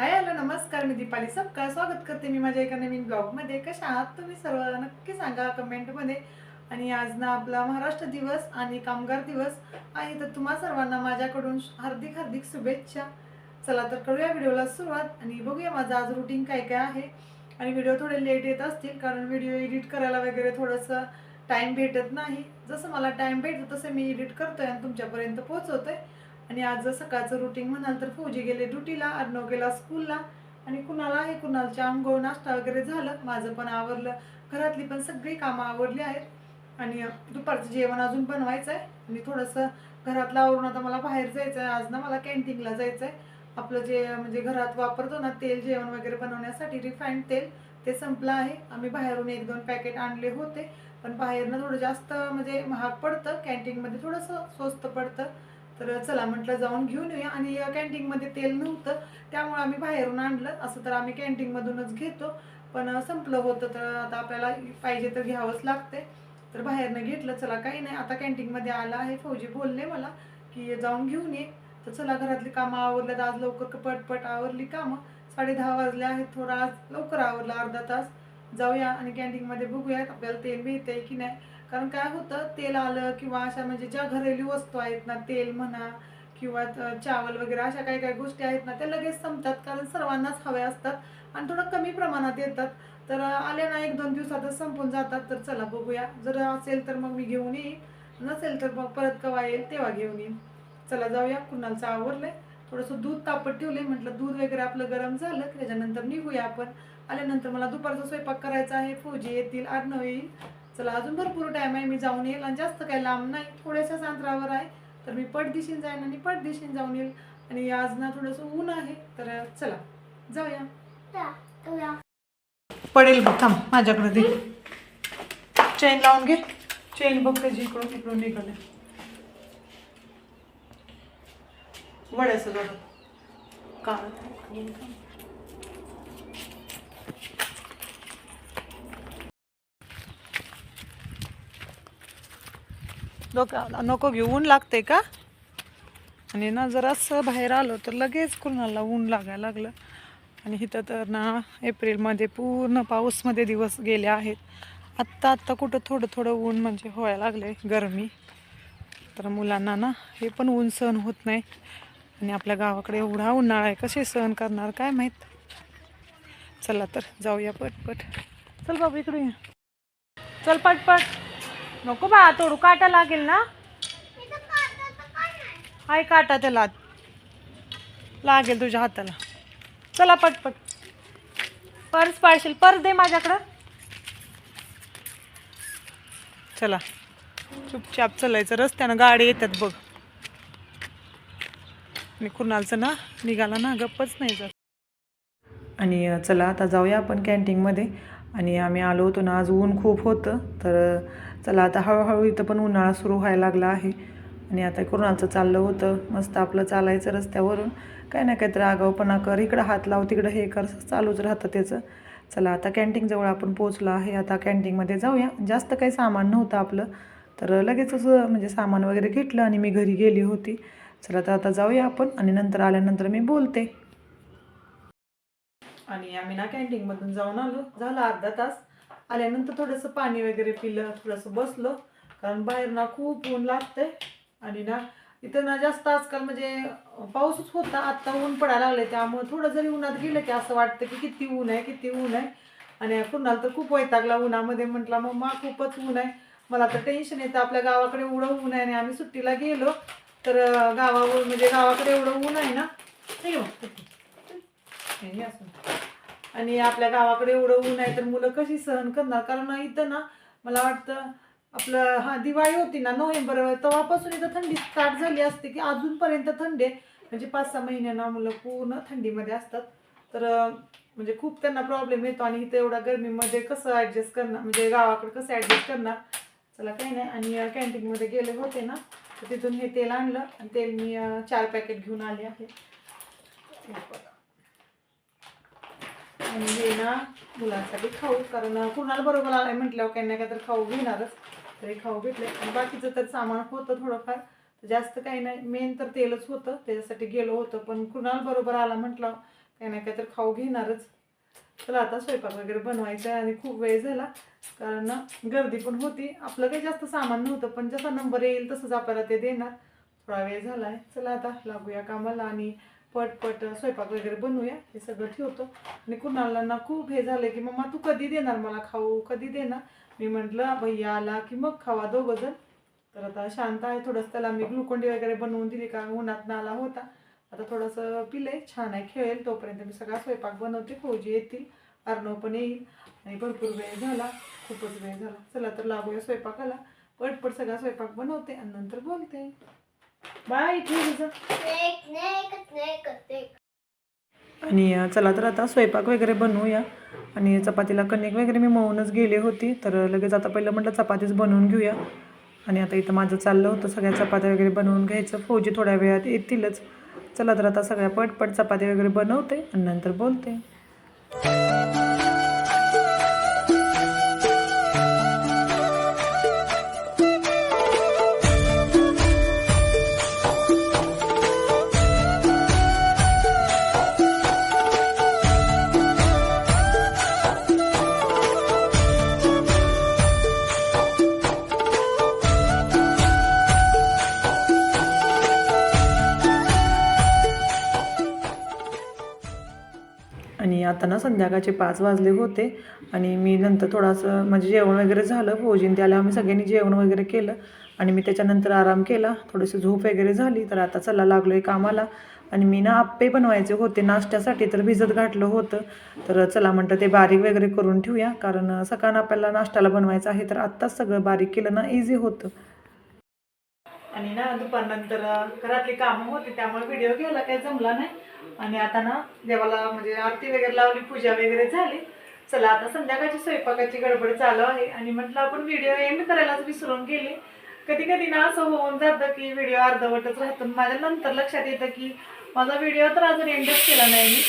Hi hello नमस्कार मी दीपाली सबका स्वागत करते मी माझ्या एका नवीन ब्लॉगमध्ये. कशा आहात तुम्ही सर्व? नक्की सांगा कमेंटमध्ये. आणि आज ना आपला महाराष्ट्र दिवस आणि कामगार दिवस आहे. तर तुम्हा सर्वांना माझ्याकडून हार्दिक हार्दिक शुभेच्छा. चला तर करूया व्हिडिओला सुरुवात आणि बघूया माझं आज रुटीन काय काय आहे. आणि व्हिडिओ थोडे लेट येत असतील कारण व्हिडिओ एडिट करायला वगैरे थोडंसं टाईम भेटत नाही. जसं मला टाईम भेटतो तसं मी एडिट करतोय आणि तुमच्यापर्यंत पोहोचवतोय. आणि आज सकाळचं रुटीन म्हणाल तर फौजी गेले ड्युटीला अर्णव गेला स्कूलला आणि कुणाला आहे कुणालच्या आंघोळ नाश्ता वगैरे झालं माझं पण आवरलं. घरातली पण सगळी कामं आवरली आहेत. आणि दुपारचं जेवण अजून बनवायचं आहे आणि थोडंसं घरातलं आवरून आता मला बाहेर जायचं आहे आज ना मला कॅन्टीनला जायचं आहे आपलं जे म्हणजे घरात वापरतो ना तेल जेवण वगैरे बनवण्यासाठी रिफाईंड तेल ते संपलं आहे. आम्ही बाहेरून एक दोन पॅकेट आणले होते. पण बाहेरनं थोडं जास्त म्हणजे महाग पडतं. कॅन्टीनमध्ये थोडंसं स्वस्त पडतं. तर चला म्हटलं जाऊन घेऊन येऊया. आणि या कॅन्टीनमध्ये तेल नव्हतं त्यामुळे आम्ही बाहेरून आणलं. असं तर आम्ही कॅन्टीनमधूनच घेतो. पण संपलं होतं तर आता आपल्याला पाहिजे तर घ्यावंच लागते तर बाहेरनं घेतलं. चला काही नाही. आता कॅन्टीनमध्ये आला आहे. फौजी बोलले मला की जाऊन घेऊन ये. तर चला घरातली कामं आवरल्यात. आज लवकर पटपट आवरली कामं. साडे दहा वाजले आहेत. थोडं आज लवकर आवरला. अर्धा तास. जाऊया आणि कॅन्टीनमध्ये बघूया आपल्याला तेल मिळतंय की नाही. कारण काय होतं तेल आलं किंवा अशा म्हणजे ज्या घरेलू वस्तू आहेत ना तेल म्हणा किंवा चावल वगैरे अशा काही काही गोष्टी आहेत ना त्या लगेच संपतात कारण सर्वांनाच हव्या असतात आणि थोडं कमी प्रमाणात येतात. तर आल्या ना एक दोन दिवसातच संपून जातात. तर चला बघूया. जर असेल तर मग मी घेऊन येईन. नसेल तर मग परत कवा येईल तेव्हा घेऊन येईन. चला जाऊया. कुणालचं आवरलंय. थोडंसं दूध तापत ठेवलंय. म्हटलं दूध वगैरे आपलं गरम झालं की त्याच्यानंतर निघूया आपण. आल्यानंतर मला दुपारचा स्वयंपाक करायचा आहे. फौजी येतील. आडनव येईल. चला अजून भरपूर टाईम आहे मी जाऊन येईल. आणि जास्त काही लांब नाही थोड्याशाच अंतरावर आहे. तर मी पटदिशीन जाईन आणि पटदिशीन जाऊन येईल. आणि आज ना थोडंसं ऊन आहे तर चला जाऊया. पडेल बघ थांब माझ्याकडे दे. चेन लावून घे. चेन बघ त्याची इकडून इकडून निघाले वड्याचं बघ. काळ. डोक्याला नको घेऊ. ऊन लागते का? आणि ना जरासं बाहेर आलो तर लगेच कुणाला ऊन लागायला लागलं. आणि इथं तर ना एप्रिलमध्ये पूर्ण पाऊसमध्ये दिवस गेले आहेत. आत्ता आत्ता कुठं थोडं थोडं ऊन म्हणजे व्हायला लागले गरमी. तर मुलांना ना हे पण ऊन सहन होत नाही. आणि आपल्या गावाकडे एवढा उन्हाळा आहे कसे सहन करणार काय माहीत? चला तर जाऊया पटपट. चल बाबा इकडे चल पटपट. नको बा तोडू काटा लागेल ना? आहे काटा त्याला. लागेल तुझ्या हाताला. चला पटपट. पर्स पाळशील पर्स दे माझ्याकडं. चला. चुपचाप चालायचं रस्त्यानं गाडी येतात बघ. मी कुणालचं ना निघाला ना गप्पच नाही जात. आणि चला आता जाऊया आपण कॅन्टीनमध्ये आणि आम्ही आलो होतो ना आज ऊन खूप होतं. तर चला आता हळूहळू इथं पण उन्हाळा सुरू व्हायला लागला आहे. आणि आता कोरोनाचं चाललं होतं. मस्त आपलं चालायचं रस्त्यावरून. काय ना काहीतरी आगाऊपणा कर. इकडं हात लाव तिकडं हे कर. चालूच राहतं त्याचं. चला आता कॅन्टीनजवळ आपण पोचलो आहे. आता कॅन्टीनमध्ये जाऊया. जास्त काही सामान नव्हतं आपलं. तर लगेचच म्हणजे सामान वगैरे घेतलं आणि मी घरी गेली होती. चला तर आता जाऊया आपण आणि नंतर आल्यानंतर मी बोलते. आणि आम्ही ना कॅन्टीनमधून जाऊन आलो. झाला अर्धा तास. आल्यानंतर थोडंसं पाणी वगैरे पिलं थोडंसं बसलो. कारण बाहेर ना खूप ऊन लागतंय. आणि ना इथं ना जास्त आजकाल म्हणजे पाऊसच होता आत्ता ऊन पडायला लागले त्यामुळे थोडं जरी उन्हात गेलं की असं वाटतं की किती ऊन आहे किती ऊन आहे. आणि कुणाला तर खूप वैतागला उन्हामध्ये. म्हटलं मग मा खूपच ऊन आहे. मला तर टेन्शन येतं. आपल्या गावाकडे एवढं ऊन आहे आणि आम्ही सुट्टीला गेलो तर गावावर म्हणजे गावाकडे एवढं ऊन आहे ना. नाही हे असं. आणि आपल्या गावाकडे एवढं ऊन आहे तर मुलं कशी सहन करणार? कारण इथं ना मला वाटतं आपलं हा दिवाळी होती ना नोव्हेंबर तेव्हापासून इथं थंडी स्टार्ट झाली असते की अजूनपर्यंत थंडी आहे. म्हणजे पाच सहा महिन्यांना मुलं पूर्ण थंडीमध्ये असतात. तर म्हणजे खूप त्यांना प्रॉब्लेम येतो आणि इथं एवढ्या गरमीमध्ये कसं ॲडजस्ट करणार? म्हणजे गावाकडे कसं ॲडजस्ट करणार? चला काही नाही. आणि कॅन्टीनमध्ये गेले होते ना तर तिथून हे तेल आणलं आणि तेल मी चार पॅकेट घेऊन आले आहे. बघा. आणि हे ना मुलांसाठी खाऊ कारण कुणाला बरोबर आलाय म्हटल्यावर काही ना काही तर खाऊ घेणारच. तरी खाऊ भेटले आणि बाकीचं तर सामान होतं थोडंफार. जास्त काही नाही. मेन तर तेलच होतं. त्याच्यासाठी गेलो होतं पण कुणाल बरोबर आला म्हटलं काही ना काहीतरी खाऊ घेणारच. चला आता स्वयंपाक वगैरे बनवायचा आहे आणि खूप वेळ झाला. कारण गर्दी पण होती. आपलं काही जास्त सामान नव्हतं पण जसा नंबर येईल तसंच आपल्याला ते देणार. थोडा वेळ झाला आहे चला आता लागूया कामाला आणि पटपट स्वयंपाक वगैरे बनवूया हे सगळं ठेवतो. आणि कुणाला ना खूप हे झालं की मम्मा तू कधी देणार मला खाऊ? कधी देणार? मी म्हटलं भैया आला की मग खावा दोघं जण. तर आता शांत आहे थोडंसं त्याला मी ग्लुकोंडी वगैरे बनवून दिली का उन्हात आला होता. आता थोडंसं पिलंय छान आहे खेळेल. तोपर्यंत मी सगळा स्वयंपाक बनवते फौजी येतील अर्णव पण येईल. आणि भरपूर वेळ झाला खूपच वेळ झाला. चला तर लागूया स्वयंपाकाला. पटपट सगळा स्वयंपाक बनवते आणि नंतर बोलते. बाय आणि चला तर आता स्वयंपाक वगैरे बनवूया. आणि चपातीला कणिक वगैरे मी मळूनच गेले होती तर लगेच आता पहिलं म्हटलं चपातीच बनवून घेऊया. आणि आता इथं माझं चाललं होतं सगळ्या चपात्या वगैरे बनवून घ्यायचं. फौजी थोड्या वेळात येतीलच. चला तर आता सगळ्या पटपट चपात्या वगैरे बनवते आणि नंतर बोलते. आणि आता ना संध्याकाळचे पाच वाजले होते आणि मी नंतर थोडंसं म्हणजे जेवण वगैरे झालं फौजीन त्याला आम्ही सगळ्यांनी जेवण वगैरे केलं आणि मी त्याच्यानंतर आराम केला. थोडीशी झोप वगैरे झाली तर आता चला लागलो आहे कामाला. आणि मी ना आप्पे बनवायचे होते नाश्त्यासाठी तर भिजत घातलं होतं. तर चला म्हणतं ते बारीक वगैरे करून ठेवूया कारण सकाळ आपल्याला नाश्त्याला बनवायचं आहे तर आत्ताच सगळं बारीक केलं ना इझी होतं. आणि ना दुपारनंतर घरातली कामं होती त्यामुळे व्हिडिओ घ्यायला काही जमला नाही. आणि आता ना देवाला म्हणजे आरती वगैरे लावली पूजा वगैरे झाली. चला आता संध्याकाळची स्वयंपाकाची गडबड चालू आहे. आणि म्हटलं आपण व्हिडिओ एंड करायलाच विसरून गेले. कधी कधी ना असं होऊन जातं की व्हिडिओ अर्धवटच राहतो. माझ्या नंतर लक्षात येतं की माझा व्हिडिओ तर अजून एंडच केला नाही मी.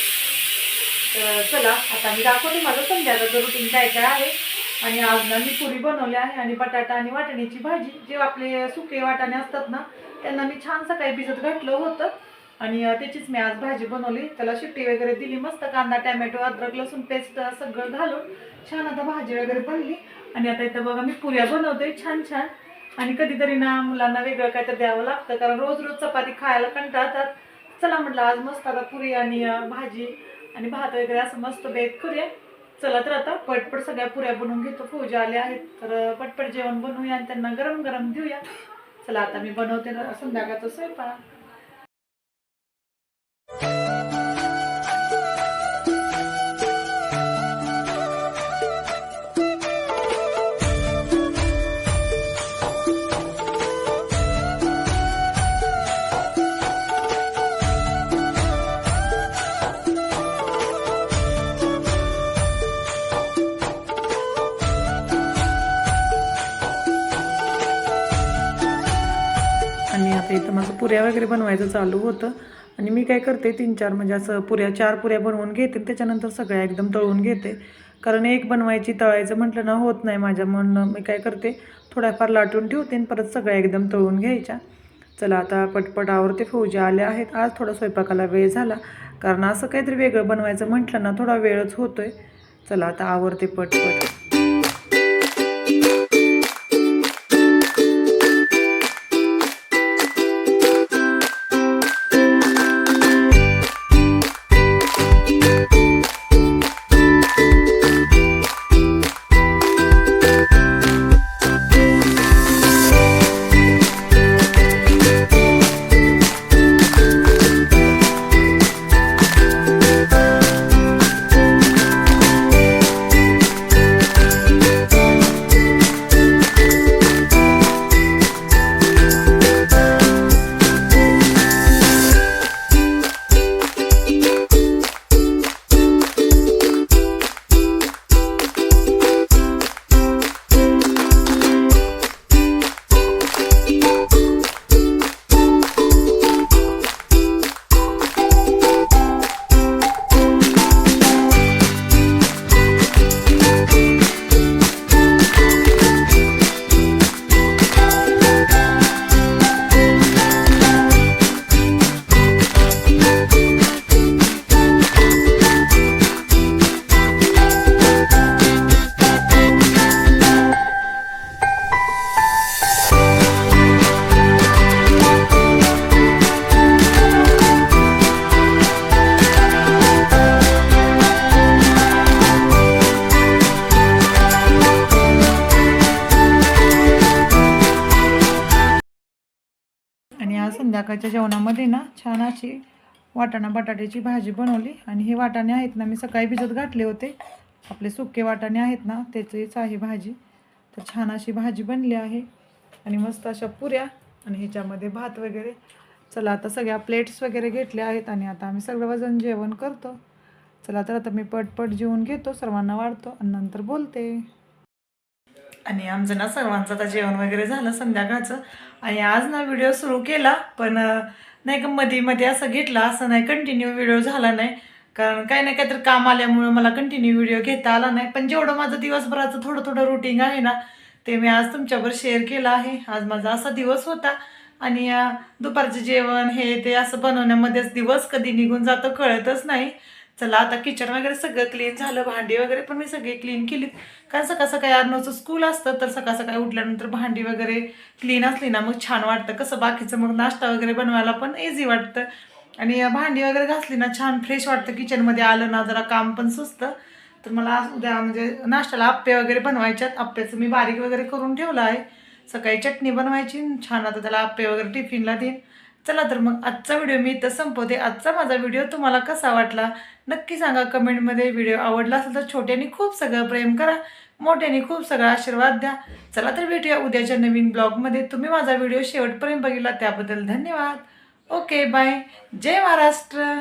तर चला आता मी दाखवते माझं संध्याकाळचं रुटीन काय काय आहे. आणि आज ना मी पुरी बनवली आहे आणि बटाटा आणि वाटण्याची भाजी. जे आपले सुके वाटाणे असतात ना त्यांना मी छान सकाळी भिजत घातलं होतं. आणि त्याचीच मी आज भाजी बनवली. त्याला शिट्टी वगैरे दिली मस्त कांदा टॅमॅटो अद्रक लसूण पेस्ट सगळं घालून छान आता भाजी वगैरे बनली. आणि आता इथं बघा मी पुऱ्या बनवते छान छान. आणि कधीतरी ना मुलांना वेगळं काहीतरी द्यावं लागतं कारण रोज रोज चपाती खायला कंटाळतात. चला म्हटलं आज मस्त आता पुरी आणि भाजी आणि भात वगैरे असं मस्त बेत करूया. चला तर आता पटपट सगळ्या पुऱ्या बनवून घेतो. फौजी आल्या आहेत तर पटपट जेवण बनवूया आणि त्यांना गरम गरम देऊया. चला आता मी बनवते ना संध्याकाळचं स्वयंपाक. पुऱ्या वगैरे बनवायचं चालू होतं. आणि मी काय करते तीन चार म्हणजे असं पुऱ्या चार पुऱ्या बनवून घेते आणि त्याच्यानंतर सगळ्या एकदम तळून घेते. कारण एक बनवायची तळायचं म्हटलं ना होत नाही माझ्या म्हणून मी काय करते थोड्याफार लाटून ठेवते आणि परत सगळ्या एकदम तळून घ्यायच्या. चला आता पटपट आवरते फौजी आल्या आहेत. आज थोडा स्वयंपाकाला वेळ झाला. कारण असं काहीतरी वेगळं बनवायचं म्हटलं ना थोडा वेळच होतोय. चला आता आवरते पटपट. संध्याकाळच्या जेवणामध्ये ना छान अशी वाटाणा बटाट्याची भाजी बनवली. आणि हे वाटाणे आहेत ना मी सकाळी भिजत घातले होते. आपले सुके वाटाणे आहेत ना त्याचीच आहे भाजी. तर छान अशी भाजी बनली आहे. आणि मस्त अशा पुऱ्या आणि ह्याच्यामध्ये भात वगैरे. चला आता सगळ्या प्लेट्स वगैरे घेतल्या आहेत आणि आता आम्ही सर्वजण जेवण करतो. चला तर आता मी पटपट जेवून घेतो सर्वांना वाढतो आणि नंतर बोलते. आणि आमचं ना सर्वांचं आता जेवण वगैरे झालं संध्याकाळचं. आणि आज ना व्हिडिओ सुरू केला पण नाही का मध्ये मध्ये असं घेतला असं नाही कंटिन्यू व्हिडिओ झाला नाही. कारण काही ना काहीतरी काम आल्यामुळे मला कंटिन्यू व्हिडिओ घेता आला नाही. पण जेवढं माझं दिवसभराचं थोडं थोडं रुटीन आहे ना ते मी आज तुमच्यावर शेअर केलं आहे. आज माझा असा दिवस होता. आणि दुपारचं जेवण हे ते असं बनवण्यामध्येच दिवस कधी निघून जातो कळतच नाही. चला आता किचन वगैरे सगळं क्लीन झालं भांडी वगैरे पण मी सगळी क्लीन केलीत. कारण सकाळ सकाळी अर्नवचं स्कूल असतं तर सकाळ सकाळी उठल्यानंतर भांडी वगैरे क्लीन असली ना मग छान वाटतं. कसं बाकीचं मग नाश्ता वगैरे बनवायला पण इझी वाटतं. आणि भांडी वगैरे घासली ना छान फ्रेश वाटतं. किचनमध्ये आलं ना जरा काम पण सुचतं. तर मला उद्या म्हणजे नाश्त्याला आप्पे वगैरे बनवायच्यात. आप्प्याचं मी बारीक वगैरे करून ठेवलं आहे. सकाळी चटणी बनवायची छान आता त्याला आप्पे वगैरे टिफिनला देईन. चला तर मग आजचा व्हिडिओ मी इथं संपवते. आजचा माझा व्हिडिओ तुम्हाला कसा वाटला? नक्की सांगा कमेंटमध्ये. व्हिडिओ आवडला असेल तर छोट्याने खूप सगळं प्रेम करा मोठ्याने खूप सगळा आशीर्वाद द्या. चला तर भेटूया उद्याच्या नवीन ब्लॉगमध्ये. तुम्ही माझा व्हिडिओ शेवटपर्यंत बघितला त्याबद्दल धन्यवाद. Okay bye. जय महाराष्ट्र.